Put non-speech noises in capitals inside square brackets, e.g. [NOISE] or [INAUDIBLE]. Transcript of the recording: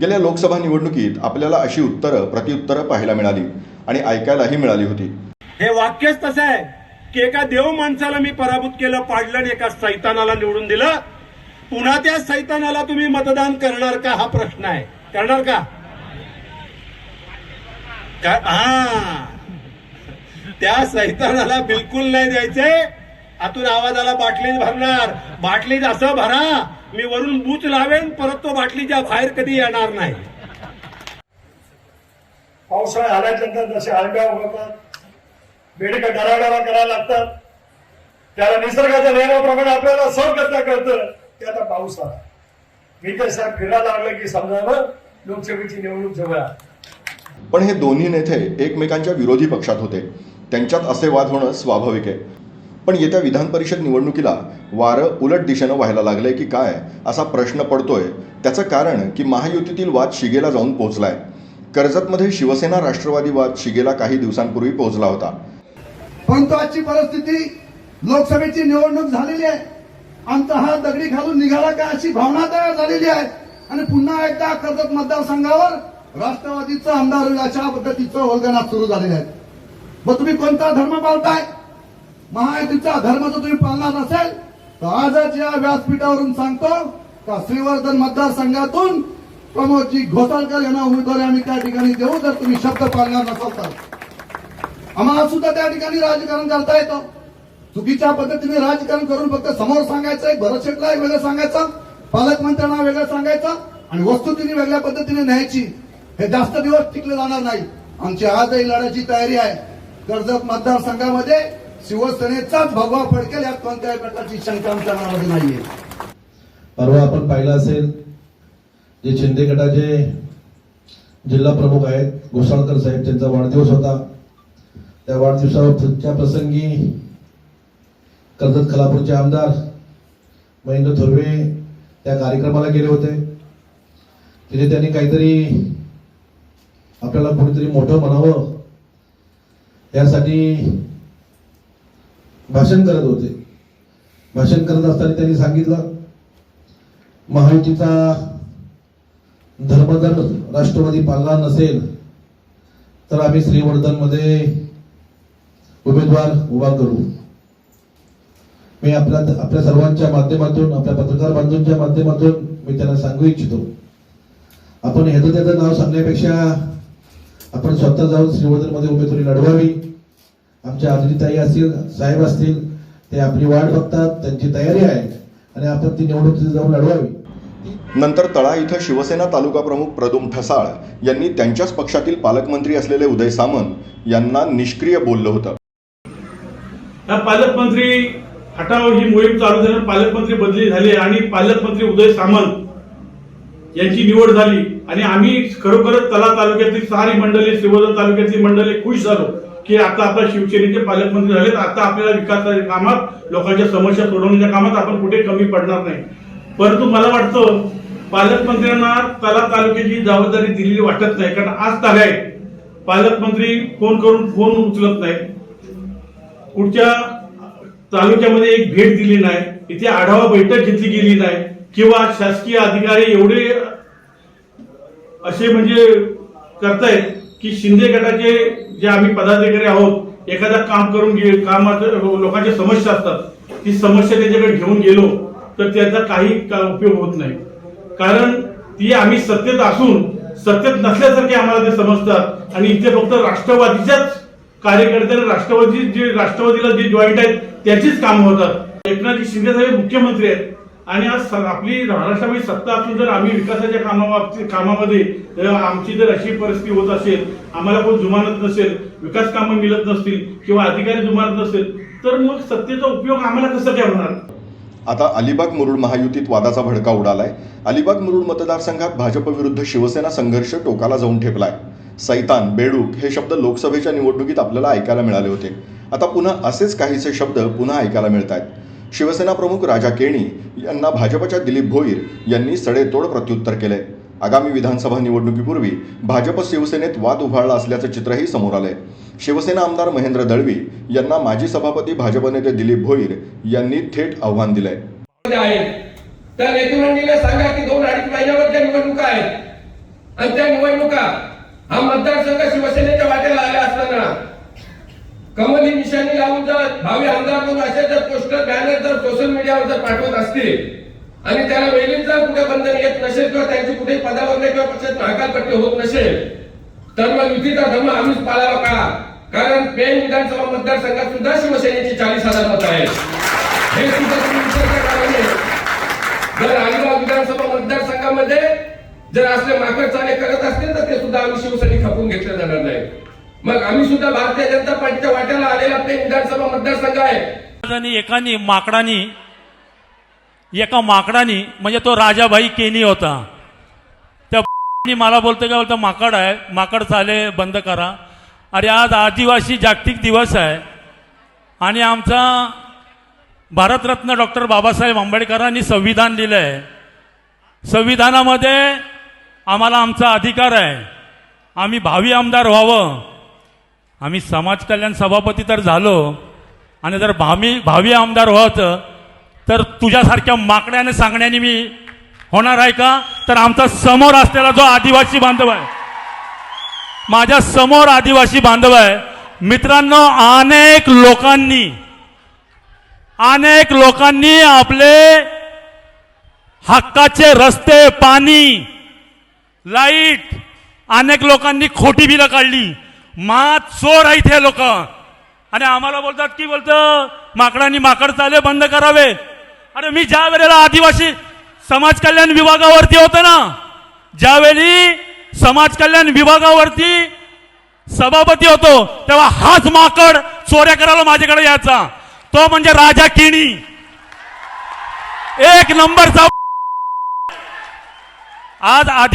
गेल्या लोकसभा निवडणुकीत आपल्याला अशी उत्तरं प्रत्युत्तरं पाहायला मिळाली आणि ऐकायलाही मिळाली होती. हे वाक्यच तसं आहे की एका देव माणसाला मी पराभूत केलं पाडलं आणि एका सैतानाला निवडून दिलं. पुन्हा त्या सैतानाला तुम्ही मतदान करणार का? हा प्रश्न आहे. करणार का? हा. त्या सैतानाला बिलकुल नाही द्यायचे. आतून आवाजाला बाटलीत भरणार. बाटलीत असं भरा. मी वरून बूच लावेन परत तो बाटलीच्या बाहेर कधी येणार नाही. पावसाळा आल्यानंतर जसे आळब्या उगवतात बेडका डराडरा करायला लागतात त्याला निसर्गाच्या नियमाप्रमाणे आपल्याला सहन करता कळतं ते आता पाऊस आला. मी तर साहेब फिरायला लागलं की समजावं लोकसभेची निवडणूक जवळ. पण हे दोन्ही नेते एकमेकांच्या विरोधी पक्षात होते. त्यांच्यात असे वाद होणं स्वाभाविक आहे. पण येत्या विधान परिषद निवडणुकीला वारं उलट दिशेनं व्हायला लागलंय की काय असा प्रश्न पडतोय. त्याचं कारण की महायुतीतील वाद शिगेला जाऊन पोहोचलाय कर्जतमध्ये शिवसेना राष्ट्रवादी वाद शिगेला काही दिवसांपूर्वी पोहोचला होता. परंतु आजची परिस्थिती लोकसभेची निवडणूक झालेली आहे. आमचा हा दगडी घालून निघाला का अशी भावना तयार झालेली आहे. आणि पुन्हा एकदा कर्जत मतदारसंघावर राष्ट्रवादीचं आमदार अशा पद्धतीचं वल्गना सुरू झालेलं आहे. मग तुम्ही कोणता धर्म पाळताय? महायुतीच्या धर्म तुम्ही पाळणार नसेल तर आजच या व्यासपीठावरून सांगतो का श्रीवर्धन मतदारसंघातून प्रमोदजी घोसाळकर यांना उमेदवारी आम्ही त्या ठिकाणी देऊ जर तुम्ही शब्द पाळणार नसाल तर. आम्हाला सुद्धा त्या ठिकाणी राजकारण करता येतं. चुकीच्या पद्धतीने राजकारण करून फक्त समोर सांगायचं भरत शेटला वेगळं सांगायचं पालकमंत्र्यांना वेगळं सांगायचं आणि वस्तुस्थिती वेगळ्या पद्धतीने न्यायची हे जास्त दिवस टिकले जाणार नाही. आमची आजही लढ्याची तयारी आहे. कर्जत मतदारसंघामध्ये शिवसेनेचाच भगवा फडकेल यात कोणत्याही प्रकारची शंका आमच्या मनामध्ये नाहीये. परवा आपण पाहिलं असेल जे शिंदे गटाचे जिल्हा प्रमुख आहेत घोसाळकर साहेब त्यांचा वाढदिवस होता. त्या वाढदिवसाच्या प्रसंगी कर्जत खलापूरचे आमदार महेंद्र थोरवे त्या कार्यक्रमाला गेले होते. तिथे त्यांनी काहीतरी आपल्याला कोणीतरी मोठं म्हणावं यासाठी भाषण करत होते. भाषण करत असताना त्यांनी सांगितलं महायुतीचा धर्म राष्ट्रवादी पाळला नसेल तर आम्ही श्रीवर्धनमध्ये उमेदवार उभा करू. मी आपल्या आपल्या सर्वांच्या माध्यमातून आपल्या पत्रकार बांधूंच्या माध्यमातून मी त्यांना सांगू इच्छितो. आपण ह्याचं त्याचं नाव सांगण्यापेक्षा आपण स्वतः जाऊन श्रीवर्धनमध्ये उमेदवारी लढवावी. आमच्या आदरीताई असतील साहेब असतील ते आपली वाट बघतात त्यांची तयारी आहे आणि आपण ती निवडणूक तिथे जाऊन लढवावी. नंतर तळा इथं शिवसेना तालुका प्रमुख प्रदुम ठसाळ यांनी त्यांच्याच पक्षातील पालकमंत्री असलेले उदय सामंत यांना निष्क्रिय बोललं होतं. या पालकमंत्री हटाव ही मोहीम चालू झाल्यावर पालकमंत्री बदली झाली आणि पालकमंत्री उदय सामंत यांची निवड झाली. आणि आम्ही खरोखरच तला तालुक्यातील सहारी मंडळी श्रीवर्धन तालुक्यातील मंडळी खुश झालो. की आता आता शिवसेनेचे पालकमंत्री झालेत आता आपल्याला विकासाच्या कामात लोकांच्या समस्या सोडवण्याच्या कामात आपण कुठे कमी पडणार नाही. परंतु मला वाटतं पालकमंत्र्यांना तला तालुक्याची जबाबदारी दिलेली वाटत नाही कारण आज ताग आहे पालकमंत्री फोन करून फोन उचलत नाही पुढच्या तालुक्यामध्ये एक भेट दिली नाही इथे आढावा बैठक घेतली गेली नाही किंवा शासकीय अधिकारी एवढे असे म्हणजे करतायत की शिंदे गटाचे जे आम्ही पदाधिकारी आहोत एखादा काम करून घे कामाचं लोकांच्या समस्या असतात ती समस्या त्याच्याकडे घेऊन गेलो तर त्याचा काही का- उपयोग होत नाही. कारण ती आम्ही सत्तेत असून सत्तेत नसल्यासारखे आम्हाला ते समजतात. आणि इथे फक्त राष्ट्रवादीच्याच कार्यकर्त्यांना राष्ट्रवादी जे राष्ट्रवादीला जे जॉईंट आहेत त्याचीच कामं होतात. एकनाथजी शिंदे साहेब मुख्यमंत्री आहेत. आणि आज स- आपली महाराष्ट्रामध्ये सत्ता असून जर आम्ही विकासाच्या कामाबाबतीत कामामध्ये आमची जर अशी परिस्थिती होत असेल आम्हाला कोण जुमानत नसेल विकास कामं मिळत नसतील किंवा अधिकारी जुमानत नसेल तर मग सत्तेचा उपयोग आम्हाला कसं काय होणार? आता अलिबाग मुरुड महायुतीत वादाचा भडका उडालाय. अलिबाग मुरुड मतदारसंघात भाजप विरुद्ध शिवसेना संघर्ष टोकाला जाऊन ठेपलाय. सैतान बेडूक हे शब्द लोकसभेच्या निवडणुकीत आपल्याला ऐकायला मिळाले होते. आता पुन्हा असेच काहीसे शब्द पुन्हा ऐकायला मिळत आहेत शिवसेना प्रमुख राजा केणी यांना भाजपच्या दिलीप भोईर यांनी सडेतोड प्रत्युत्तर केले. आगामी विधानसभा निवडणुकीपूर्वी भाजप शिवसेनेत वाद उभारला असल्याचं चित्रही समोर आलंय. शिवसेना आमदार महेंद्र दळवी यांना माजी सभापती भाजप नेते दिलीप भोईर यांनी थेट आव्हान दिलंय. त्या नेतृमंडळीला सांगा की दोन अडीच महिन्यावर ज्या निवडणुका आहेत आणि त्या निवडणुका हा मतदारसंघ शिवसेनेच्या वाटेला आल्या असताना कमल ही निशाणी लावून जर भावी आमदार म्हणून असे जर पोस्टर बॅनर जर सोशल मीडियावर जर पाठवत असतील आणि त्याला वेळीच जर कुठे बंधन येत नसेल किंवा त्यांची कुठे पदावर किंवा पक्षात महाकालपट्टी होत नसेल तर मग युतीचा धर्म आम्हीच पाळावा का कारण पेन विधानसभा मतदारसंघात सुद्धा शिवसेनेची चाळीस हजार मत आहेत. हे सुद्धा तुम्ही विचार जर अलिबाग विधानसभा मतदारसंघामध्ये जर असले माकड चाले करत असतील तर ते सुद्धा आम्ही शिवसेने खपून घेतले जाणार नाही मग आम्ही सुद्धा भारतीय जनता पार्टीच्या वाट्याला आलेला पेन विधानसभा मतदारसंघ आहे. एकानी माकडानी एका माकडानी म्हणजे तो राजाभाई केनी होता. त्या [LAUGHS] मला बोलतो काय बोलतो माकड आहे माकड चाले बंद करा. अरे आज आदिवासी जागतिक दिवस आहे. आणि आमचा भारतरत्न डॉक्टर बाबासाहेब आंबेडकरांनी संविधान लिहिलं आहे संविधानामध्ये आम्हाला आमचा अधिकार आहे. आम्ही भावी आमदार व्हावं. आम्ही समाज कल्याण सभापती तर झालो आणि जर भावी भावी आमदार व्हायचं तर तुझ्यासारख्या माकड्याने सांगण्याने मी होणार आहे का? तर आमचा समोर असलेला जो आदिवासी बांधव आहे माझ्यासमोर आदिवासी बांधव आहे मित्रांनो अनेक लोकांनी अनेक लोकांनी आपले हक्काचे रस्ते पाणी लाइट अनेक लोकांनी खोटी बिलं काढली. मात चोर आहेत हे लोक. आणि आम्हाला बोलतात की बोलतं माकडांनी माकड चाले बंद करावे. अरे मी ज्या वेळेला आदिवासी समाज कल्याण विभागावरती होतो ना ज्यावेळी समाज कल्याण विभागावरती सभापती होतो तेव्हा हाच माकड चोऱ्या करायला माझ्याकडे यायचा. तो म्हणजे राजा किणी. एक नंबरचा आज आधी